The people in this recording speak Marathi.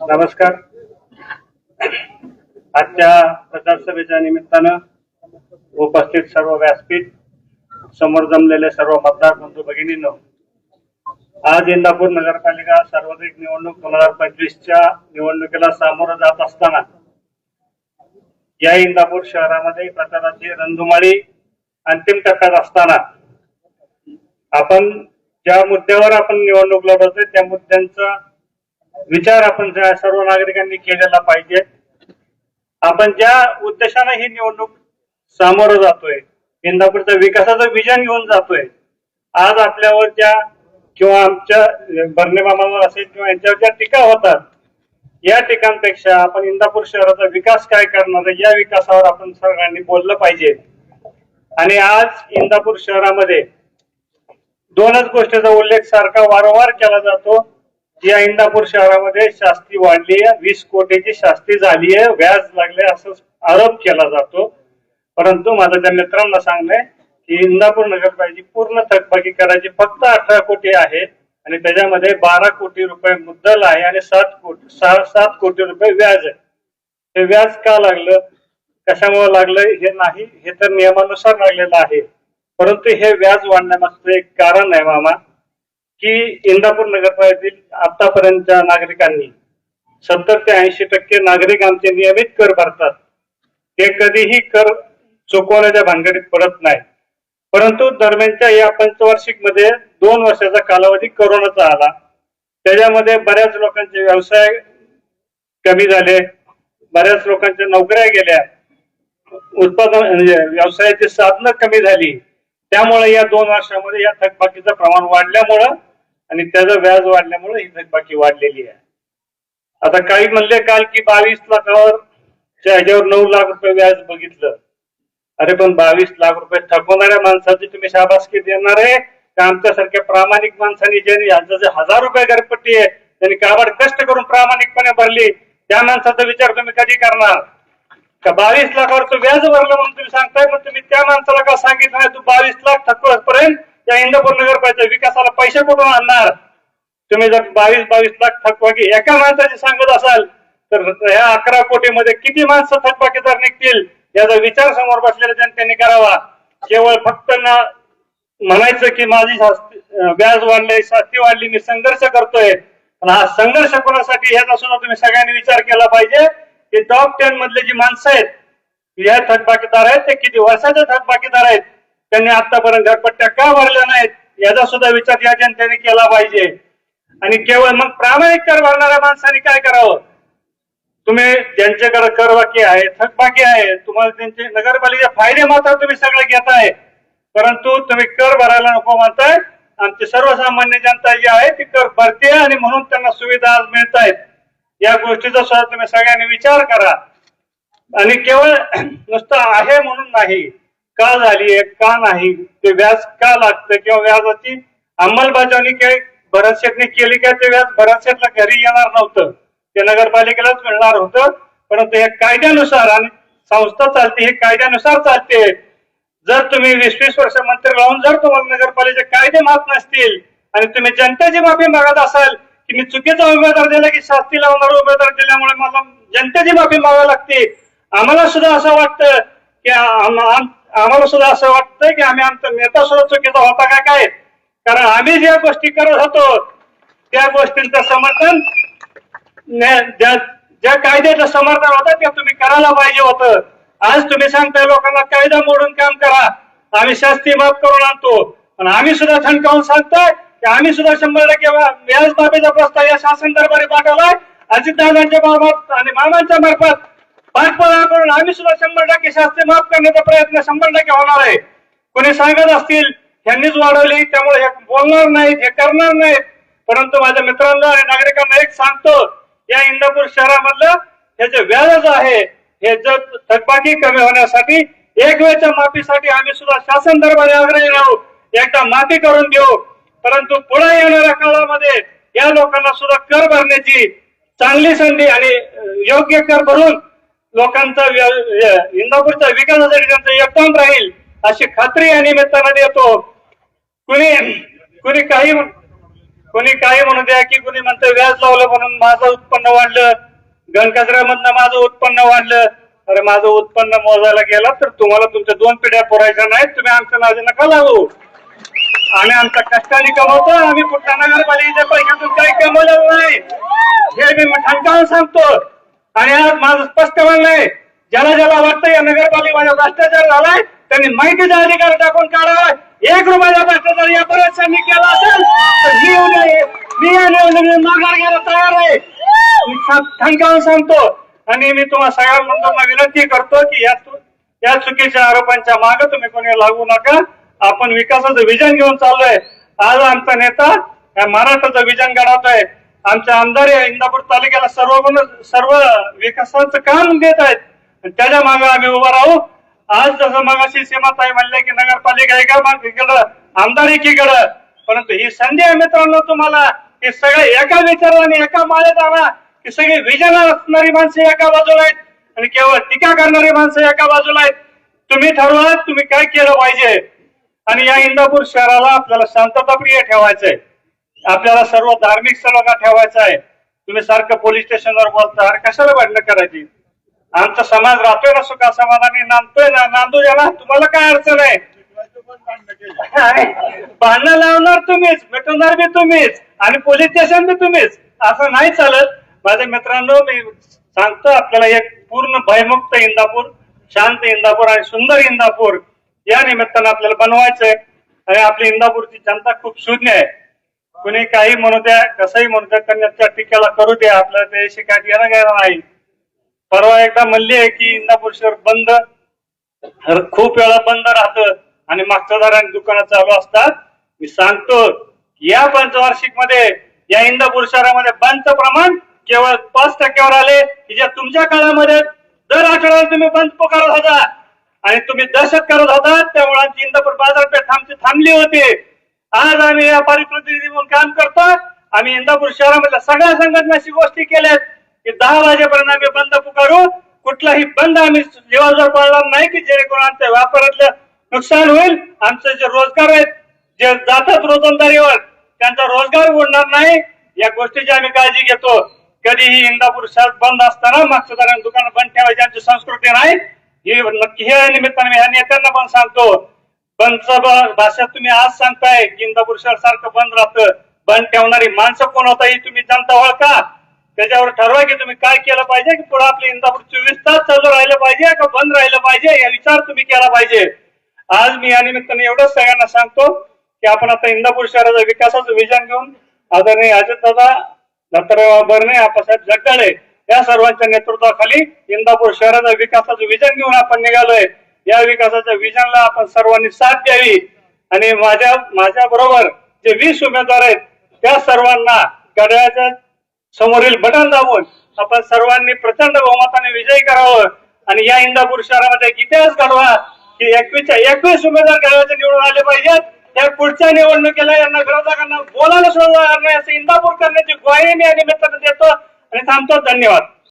नमस्कार. आजच्या प्रचारसभेच्या निमित्तानं उपस्थित सर्व व्यासपीठ समोर जमलेले सर्व मतदार बंधू भगिनींनो आज इंदापूर नगरपालिका सार्वत्रिक निवडणूक दोन हजार पंचवीसच्या निवडणुकीला सामोरं जात असताना या इंदापूर शहरामध्ये प्रचाराची रंधुमाळी अंतिम टप्प्यात असताना आपण ज्या मुद्द्यावर आपण निवडणूक लढवतोय त्या मुद्द्यांचा विचार आपण सर्व नागरिकांनी केलेला पाहिजे. आपण ज्या उद्देशाने ही निवडणूक सामोरं जातोय इंदापूरचा विकासाचं विजन घेऊन जातोय आज आपल्यावर ज्या किंवा आमच्या बर्ने मामावर असेल किंवा यांच्यावर ज्या टीका होतात या टीकांपेक्षा आपण इंदापूर शहराचा विकास काय करणार आहे या विकासावर आपण सर्वांनी बोललं पाहिजे. आणि आज इंदापूर शहरामध्ये दोनच गोष्टीचा उल्लेख सारखा वारंवार केला जातो. या इंदापूर शहरामध्ये शास्ती वाढली आहे. वीस कोटीची शास्ती झाली आहे. व्याज लागले असं आरोप केला जातो. परंतु माझं त्या मित्रांना सांगणं की इंदापूर नगरपालिकेची पूर्ण थकबाकी करायची फक्त अठरा कोटी आहे आणि त्याच्यामध्ये बारा कोटी रुपये मुद्दल आहे आणि सात कोटी सात कोटी रुपये व्याज आहे. हे व्याज का लागलं? कशामुळे लागलं? हे नाही. हे तर नियमानुसार लागलेलं आहे. परंतु हे व्याज वाढण्यामागचं एक कारण आहे मामा. की इंदापूर नगरपालिकेतील आतापर्यंतच्या नागरिकांनी सत्तर ते ऐंशी टक्के नागरिक आमचे नियमित कर भरतात. ते कधीही कर चुकवण्याच्या भानगडीत पडत नाही. परंतु दरम्यानच्या या पंचवार्षिकमध्ये दोन वर्षाचा कालावधी कोरोनाचा आला. त्याच्यामध्ये बऱ्याच लोकांचे व्यवसाय कमी झाले. बऱ्याच लोकांच्या नोकऱ्या गेल्या. उत्पादन म्हणजे व्यवसायाची साधनं कमी झाली. त्यामुळे या दोन वर्षामध्ये या थकबाकीचं प्रमाण वाढल्यामुळं आणि त्याचं व्याज वाढल्यामुळे ही थकबाकी वाढलेली आहे. आता काही म्हणले काल की बावीस लाखावर ह्याच्यावर नऊ लाख रुपये व्याज बघितलं. अरे पण बावीस लाख रुपये थकवणाऱ्या माणसाची तुम्ही शाबासकी देणार आहे? का आमच्यासारख्या प्रामाणिक माणसांनी ज्यांनी यांचं जे हजार रुपये घरपट्टी आहे त्यांनी काबाड कष्ट करून प्रामाणिकपणे भरली त्या माणसाचा विचार तुम्ही कधी करणार? का बावीस लाखावरचं व्याज भरलं म्हणून तुम्ही सांगताय पण तुम्ही त्या माणसाला का सांगितलं नाही? तू बावीस लाख थकवपर्यंत त्या इंदापूर नगरपालिका विकासाला पैसे कुठून आणणार? तुम्ही जर बावीस बावीस लाख थकबाकी एका माणसाची सांगत असाल तर ह्या अकरा कोटीमध्ये किती माणसं थकबाकीदार निघतील याचा विचार समोर बसलेल्या जनतेने करावा. केवळ फक्त ना म्हणायचं की माझी व्याज वाढले शास्ती वाढली मी संघर्ष करतोय. पण हा संघर्ष कोणासाठी ह्याचा सुद्धा तुम्ही सगळ्यांनी विचार केला पाहिजे की टॉप टेन मधले जी माणसं आहेत या थकबाकीदार आहेत ते किती वर्षाचे थकबाकीदार आहेत? त्यांनी आतापर्यंत घरपट्ट्या का भरल्या नाहीत? याचा सुद्धा विचार या जनतेने केला पाहिजे. आणि केवळ मग प्रामाणिक कर भरणाऱ्या माणसांनी काय करावं? तुम्ही ज्यांच्याकडे कर बाकी आहे थकबाकी आहे तुम्हाला त्यांचे नगरपालिका फायदे मात्र तुम्ही सगळे घेताय परंतु तुम्ही कर भरायला नको म्हणताय. आमची सर्वसामान्य जनता जी आहे ती कर भरते आणि म्हणून त्यांना सुविधा आज मिळत आहेत. या गोष्टीचा सुद्धा तुम्ही सगळ्यांनी विचार करा. आणि केवळ नुसतं आहे म्हणून नाही का झाली आहे का नाही ते व्याज का लागतं किंवा व्याजाची अंमलबजावणी काही भरत केली का ते व्याज भरत घरी येणार नव्हतं. ते नगरपालिकेलाच मिळणार होतं परंतु हे कायद्यानुसार आणि संस्था चालते हे कायद्यानुसार चालते. जर तुम्ही वीस वीस वर्ष मंत्री राहून जर तुम्हाला नगरपालिकेचे कायदे माफ नसतील आणि तुम्ही जनतेची माफी मागत असाल की मी चुकीचा उमेदवार दिला की शास्ती लावणारा उमेदवार दिल्यामुळे मला जनतेची माफी मागावी लागते. आम्हाला सुद्धा असं वाटतं की आम्हाला सुद्धा असं वाटतं की आम्ही आमचा नेता सुद्धा चुकीचा होता का काय? कारण आम्ही ज्या गोष्टी करत होतो त्या गोष्टींचं समर्थन ज्या कायद्याचं समर्थन होतं ते तुम्ही करायला पाहिजे होतं. आज तुम्ही सांगताय लोकांना कायदा मोडून काम करा. आम्ही शास्ती माफ करून आणतो. पण आम्ही सुद्धा थंडकावून सांगतोय की आम्ही सुद्धा शंभर टक्के व्याज बाबीचा प्रस्ताव या शासन दरबारी पाठवलाय. अजितदादांच्या मार्फत आणि मामांच्या मार्फत पाठपुरावा करून आम्ही सुद्धा शंभर टक्के शास्त्री माफ करण्याचा प्रयत्न शंभर टक्के होणार आहे. कोणी सांगत असतील यांनीच वाढवली त्यामुळे हे बोलणार नाहीत हे करणार नाहीत. परंतु माझ्या मित्रांना आणि नागरिकांना एक सांगतो या इंदापूर शहरामधलं हे जे व्याज आहे हे जर थकबाकी कमी होण्यासाठी एक वेळच्या माफीसाठी आम्ही सुद्धा शासन दरबारी आग्रही राहू एकदा माफी करून देऊ. परंतु पुढे येणाऱ्या काळामध्ये या लोकांना सुद्धा कर भरण्याची चांगली संधी आणि योग्य कर भरून लोकांचा इंदापूरचा इंदापूरच्या विकासासाठी त्यांचं योगदान राहील अशी खात्री या निमित्तानं देतो कुणी कुणी काही कुणी काही म्हणू द्या की कुणी म्हणतं व्याज लावलं म्हणून माझं उत्पन्न वाढलं घनकचऱ्यामधनं माझं उत्पन्न वाढलं. अरे माझं उत्पन्न मोजायला गेला तर तुम्हाला तुमच्या दोन पिढ्या पुरायच्या नाहीत तुम्ही आमच्या नादी नका लागू आम्ही आमच्या कष्टाने कमवतो आम्ही कुठल्या नगरपालिकेच्या पैशातून काही कमवलेलं नाही. हे मी ठणकावून सांगतो. आणि आज माझं स्पष्ट म्हणणं ज्याला ज्याला वाटतं या नगरपालिकेमध्ये भ्रष्टाचार झालाय त्यांनी माहितीचा अधिकार टाकून काढावा. एक रुपयाचा भ्रष्टाचार या बऱ्याचशांनी केला असेल तर मी उद्या मी या निवडणुकीत माघार घ्यायला तयार आहे. मी ठणकावून सांगतो आणि मी तुम्हाला सगळ्या मंत्र्यांना विनंती करतो की या या चुकीच्या आरोपांच्या मागे तुम्ही कोणी लागू नका. आपण विकासाचं विजन घेऊन चाललोय. आज आमचा नेता या महाराष्ट्राचं विजन घडवतोय. आमचे आमदार या इंदापूर तालुक्याला सर्व गुण सर्व विकासाचं काम देत आहेत. आणि त्याच्यामागे आम्ही उभं राहू. आज जसं मगाशी सीमाताई म्हणले की नगरपालिका एका माग इकडं आमदार एकीकडं. परंतु ही संधी आहे मित्रांनो तुम्हाला. हे सगळे एका विचाराने एका माळेत आणा की सगळी विजन असणारी माणसं एका बाजूला आहेत. आणि केवळ टीका करणारी माणसं एका बाजूला आहेत. तुम्ही ठरवा तुम्ही काय केलं पाहिजे. आणि या इंदापूर शहराला आपल्याला शांतताप्रिय ठेवायचंय. आपल्याला सर्व धार्मिक स्थळांना ठेवायचं आहे. तुम्ही सारखं पोलीस स्टेशनवर बोलता अरे कशाला भांडणं करायची? आमचा समाज राहतोय ना सुखा समाधानी नांदतोय ना नांदू द्या ना तुम्हाला काय अडचण आहे? भांडणं लावणार तुम्हीच मिटवणार बी तुम्हीच आणि पोलीस स्टेशन बी तुम्हीच. असं नाही चालत. माझ्या मित्रांनो मी सांगतो आपल्याला एक पूर्ण भयमुक्त इंदापूर शांत इंदापूर आणि सुंदर इंदापूर या निमित्तानं आपल्याला बनवायचंय. आणि आपली इंदापूरची जनता खूप शून्य आहे. कुणी काही म्हणू द्या कसंही म्हणू द्या कन्याच्या टीकेला करू द्या आपल्याला त्याशी शिकायत येणं घ्यायला नाही. परवा एकदा म्हणली आहे की इंदापूर शहर बंद खूप वेळा बंद राहतं आणि मागच्या दाराने दुकानं चालू असतात. मी सांगतो या पंचवार्षिकमध्ये या इंदापूर शहरामध्ये बंदचं प्रमाण केवळ पाच टक्क्यावर आले की ज्या तुमच्या काळामध्ये दर आठवड्याला तुम्ही बंद पुकारत होता. आणि तुम्ही दहशत करत होता त्यामुळे मुळांची इंदापूर बाजारपेठ थांबची थांबली होती. आज आम्ही व्यापारी प्रतिनिधी म्हणून काम करतो आम्ही इंदापूर शहरामधल्या सगळ्या संघटनाशी गोष्टी केल्यात की दहा वाजेपर्यंत आम्ही बंद पुकारू. कुठलाही बंद आम्ही जीवाजवळ पाळणार नाही की जेणेकरून आमच्या व्यापारातलं नुकसान होईल. आमचे जे रोजगार आहेत जे जातात रोजंदारीवर त्यांचा रोजगार उडणार नाही. या गोष्टीची आम्ही काळजी घेतो. कधीही इंदापूर शहर बंद असताना मागच्या दुकान बंद ठेवायची आमची संस्कृती नाही. हे नक्की हे निमित्ताने ह्या नेत्यांना पण सांगतो. बंदचा भाषा तुम्ही आज सांगताय की इंदापूर शहर सारखं बंद राहतं. बंद ठेवणारी माणसं कोण होता ही तुम्ही जनता ओळखा. त्याच्यावर ठरवा की तुम्ही काय केलं पाहिजे की पुढे आपले इंदापूर चोवीस तास चालू राहिलं पाहिजे का बंद राहिलं पाहिजे या विचार तुम्ही केला पाहिजे. आज मी या निमित्ताने एवढंच सगळ्यांना सांगतो की आपण आता इंदापूर शहराचा विकासाचं विजन घेऊन आदरणीय अजितदादा दत्तराव बर्णे आप्पासाहेब जगदाळे या सर्वांच्या नेतृत्वाखाली इंदापूर शहराचा विकासाचं विजन घेऊन आपण निघालोय. या विकासाच्या विजनला आपण सर्वांनी साथ द्यावी. आणि माझ्या माझ्या बरोबर जे वीस उमेदवार आहेत त्या सर्वांना घड्याळाच्या समोरील बटन दाबून आपण सर्वांनी प्रचंड बहुमताने विजयी करावं. आणि या इंदापूर शहरामध्ये एक इतिहास घडवा की एकवीसच्या एकवीस उमेदवार गड्याचे निवडून आले पाहिजेत. त्या पुढच्या निवडणुकीला यांना विरोधकांना बोलायला सुद्धा जाणार नाही असं इंदापूर करण्याची ग्वाही मी या निमित्तानं देतो. आणि थांबतो. धन्यवाद.